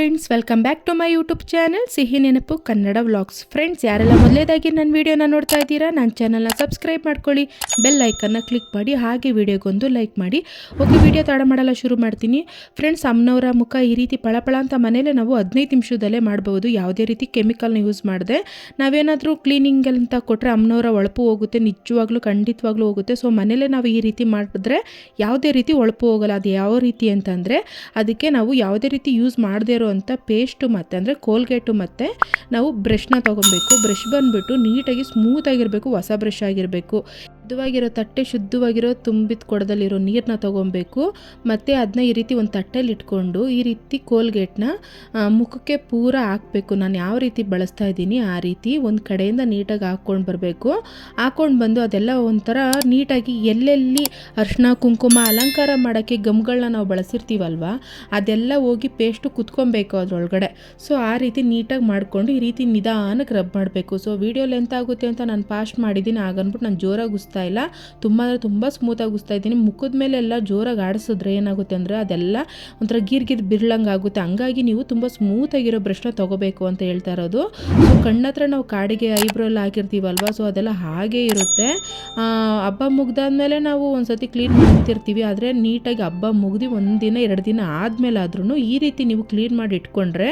Friends welcome back to my YouTube channel ಸಿಹಿ ನೆನಪು Kannada vlogs friends ಯಾರೆಲ್ಲ ಮೊದಲೇದಾಗಿ ನನ್ನ ವೀಡಿಯೋನ ನೋಡ್ತಾ ಇದ್ದೀರಾ ನನ್ನ ಚಾನಲ್ನ ಸಬ್ಸ್ಕ್ರೈಬ್ ಮಾಡ್ಕೊಳ್ಳಿ ಬೆಲ್ ಐಕನ್ನ ಕ್ಲಿಕ್ ಮಾಡಿ, ಹಾಗೆ ವಿಡಿಯೋಗೊಂದು ಲೈಕ್ ಮಾಡಿ. ಓಕೆ ವಿಡಿಯೋ ತಡ ಮಾಡಲ್ಲ ಶುರು ಮಾಡ್ತೀನಿ. ಫ್ರೆಂಡ್ಸ್ ಅಮ್ಮನವರ ಮುಖ ಈ ರೀತಿ ಪಳಪಳ ಅಂತ ಮನೇಲೆ ನಾವು ಹದಿನೈದು ನಿಮಿಷದಲ್ಲೇ ಮಾಡ್ಬೋದು. ಯಾವುದೇ ರೀತಿ ಕೆಮಿಕಲ್ನ ಯೂಸ್ ಮಾಡಿದೆ. ನಾವೇನಾದರೂ ಕ್ಲೀನಿಂಗ್ ಅಂತ ಕೊಟ್ಟರೆ ಅಮ್ಮನವರ ಒಳಪು ಹೋಗುತ್ತೆ, ನಿಜವಾಗ್ಲೂ, ಖಂಡಿತವಾಗ್ಲೂ ಹೋಗುತ್ತೆ. ಸೊ ಮನೇಲೆ ನಾವು ಈ ರೀತಿ ಮಾಡಿದ್ರೆ ಯಾವುದೇ ರೀತಿ ಒಳಪು ಹೋಗಲ್ಲ. ಅದು ಯಾವ ರೀತಿ ಅಂತಂದರೆ ಅದಕ್ಕೆ ನಾವು ಯಾವುದೇ ರೀತಿ ಯೂಸ್ ಮಾಡದೇ ಇರೋವಂಥ ಪೇಸ್ಟು ಮತ್ತು, ಅಂದರೆ ಕೋಲ್ಗೇಟು ಮತ್ತು ನಾವು ಬ್ರಷ್ನ ತೊಗೊಬೇಕು. ಬ್ರಷ್ ಬಂದುಬಿಟ್ಟು ನೀಟಾಗಿ ಸ್ಮೂತಾಗಿರಬೇಕು, ಹೊಸ ಬ್ರಷ್ ಆಗಿರಬೇಕು. ಶುದ್ಧವಾಗಿರೋ ತಟ್ಟೆ ಶುದ್ಧವಾಗಿರೋ ತುಂಬಿದ ಕೊಡದಲ್ಲಿರೋ ನೀರನ್ನ ತೊಗೊಬೇಕು. ಮತ್ತು ಅದನ್ನ ಈ ರೀತಿ ಒಂದು ತಟ್ಟೆಲಿ ಇಟ್ಕೊಂಡು ಈ ರೀತಿ ಕೋಲ್ಗೇಟ್ನ ಮುಖಕ್ಕೆ ಪೂರ ಹಾಕಬೇಕು. ನಾನು ಯಾವ ರೀತಿ ಬಳಸ್ತಾ ಇದ್ದೀನಿ ಆ ರೀತಿ ಒಂದು ಕಡೆಯಿಂದ ನೀಟಾಗಿ ಹಾಕ್ಕೊಂಡು ಬರಬೇಕು. ಹಾಕ್ಕೊಂಡು ಬಂದು ಅದೆಲ್ಲ ಒಂಥರ ನೀಟಾಗಿ ಎಲ್ಲೆಲ್ಲಿ ಅರ್ಶಿನ ಕುಂಕುಮ ಅಲಂಕಾರ ಮಾಡೋಕ್ಕೆ ಗಮ್ಗಳನ್ನ ನಾವು ಬಳಸಿರ್ತೀವಲ್ವ, ಅದೆಲ್ಲ ಹೋಗಿ ಪೇಸ್ಟು ಕುತ್ಕೊಬೇಕು ಅದರೊಳಗಡೆ. ಸೊ, ಆ ರೀತಿ ನೀಟಾಗಿ ಮಾಡಿಕೊಂಡು ಈ ರೀತಿ ನಿಧಾನಕ್ಕೆ ರಬ್ ಮಾಡಬೇಕು. ಸೊ, ವಿಡಿಯೋ ಲೆಂತ್ ಆಗುತ್ತೆ ಅಂತ ನಾನು ಪಾಸ್ಟ್ ಮಾಡಿದ್ದೀನಿ. ಆಗನ್ಬಿಟ್ಟು ನಾನು ಜೋರಾಗಿ ಉಸ್ತಾ ಇಲ್ಲ. ತುಂಬ ಅಂದರೆ ತುಂಬ ಸ್ಮೂತಾಗಿ ಉಸ್ತಾ ಇದ್ದೀನಿ. ಮುಖದ ಮೇಲೆ ಎಲ್ಲ ಜೋರಾಗಿ ಆಡಿಸಿದ್ರೆ ಏನಾಗುತ್ತೆ ಅಂದರೆ ಅದೆಲ್ಲ ಒಂಥರ ಗೀರ್ಗಿದ್ ಬಿರ್ಲಂಗೆ ಆಗುತ್ತೆ. ಹಂಗಾಗಿ ನೀವು ತುಂಬ ಸ್ಮೂತಾಗಿರೋ ಬ್ರಷ್ನ ತೊಗೋಬೇಕು ಅಂತ ಹೇಳ್ತಾ ಇರೋದು. ಸೊ ಕಣ್ಣತ್ರ ನಾವು ಕಾಡಿಗೆ ಐಬ್ರೋ ಎಲ್ಲ ಹಾಕಿರ್ತೀವಲ್ವ? ಸೊ ಅದೆಲ್ಲ ಹಾಗೇ ಇರುತ್ತೆ. ಹಬ್ಬ ಮುಗ್ದಾದ್ಮೇಲೆ ನಾವು ಒಂದ್ಸತಿ ಕ್ಲೀನ್ ಮಾಡ್ತಿರ್ತೀವಿ. ಆದರೆ ನೀಟಾಗಿ ಹಬ್ಬ ಮುಗ್ದು ಒಂದು ಎರಡು ದಿನ ಆದಮೇಲೆ ಆದ್ರೂ ಈ ರೀತಿ ನೀವು ಕ್ಲೀನ್ ಮಾಡಿ ಇಟ್ಕೊಂಡ್ರೆ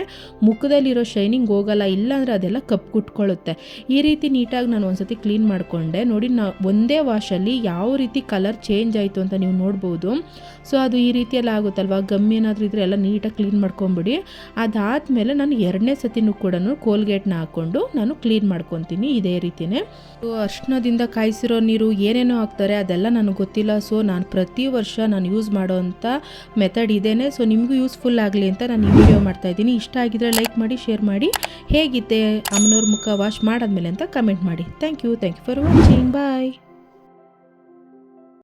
ಮುಖದಲ್ಲಿರೋ ಶೈನಿಂಗ್ ಹೋಗಲ್ಲ. ಇಲ್ಲಾಂದರೆ ಅದೆಲ್ಲ ಕಪ್ಪು ಕುಟ್ಕೊಳ್ಳುತ್ತೆ ಈ ರೀತಿ ನೀಟಾಗಿ ನಾನು ಒಂದ್ಸತಿ ಕ್ಲೀನ್ ಮಾಡಿಕೊಂಡೆ. ನೋಡಿ, ನಾ ಒಂದೇ ವಾಶಲ್ಲಿ ಯಾವ ರೀತಿ ಕಲರ್ ಚೇಂಜ್ ಆಯಿತು ಅಂತ ನೀವು ನೋಡ್ಬೋದು. ಸೊ, ಅದು ಈ ರೀತಿಯೆಲ್ಲ ಆಗುತ್ತಲ್ವ? ಗಮ್ಮಿ ಏನಾದರೂ ಇದ್ದರೆ ಎಲ್ಲ ನೀಟಾಗಿ ಕ್ಲೀನ್ ಮಾಡ್ಕೊಂಬಿಡಿ. ಅದಾದಮೇಲೆ ನಾನು ಎರಡನೇ ಸತಿನೂ ಕೂಡ ಕೋಲ್ಗೇಟ್ನ ಹಾಕ್ಕೊಂಡು ನಾನು ಕ್ಲೀನ್ ಮಾಡ್ಕೊತೀನಿ ಇದೇ ರೀತಿಯೇ. ಸೊ, ಅರ್ಶನದಿಂದ ಕಾಯಿಸಿರೋ ನೀರು ಏನೇನೋ ಹಾಕ್ತಾರೆ ಅದೆಲ್ಲ ನನಗೆ ಗೊತ್ತಿಲ್ಲ. ಸೊ, ನಾನು ಪ್ರತಿ ವರ್ಷ ನಾನು ಯೂಸ್ ಮಾಡೋವಂಥ ಮೆಥಡ್ ಇದೇನೆ. ಸೊ, ನಿಮಗೂ ಯೂಸ್ಫುಲ್ ಆಗಲಿ ಅಂತ ನಾನು ಈ ವಿಡಿಯೋ ಮಾಡ್ತಾ ಇದ್ದೀನಿ. ಇಷ್ಟ ಆಗಿದ್ರೆ ಲೈಕ್ ಮಾಡಿ, ಶೇರ್ ಮಾಡಿ. ಹೇಗಿದೆ ಅಮ್ಮನವ್ರ ಮುಖ ವಾಶ್ ಮಾಡಾದ್ಮೇಲೆ ಅಂತ ಕಮೆಂಟ್ ಮಾಡಿ. Thank you thank you for watching. Bye.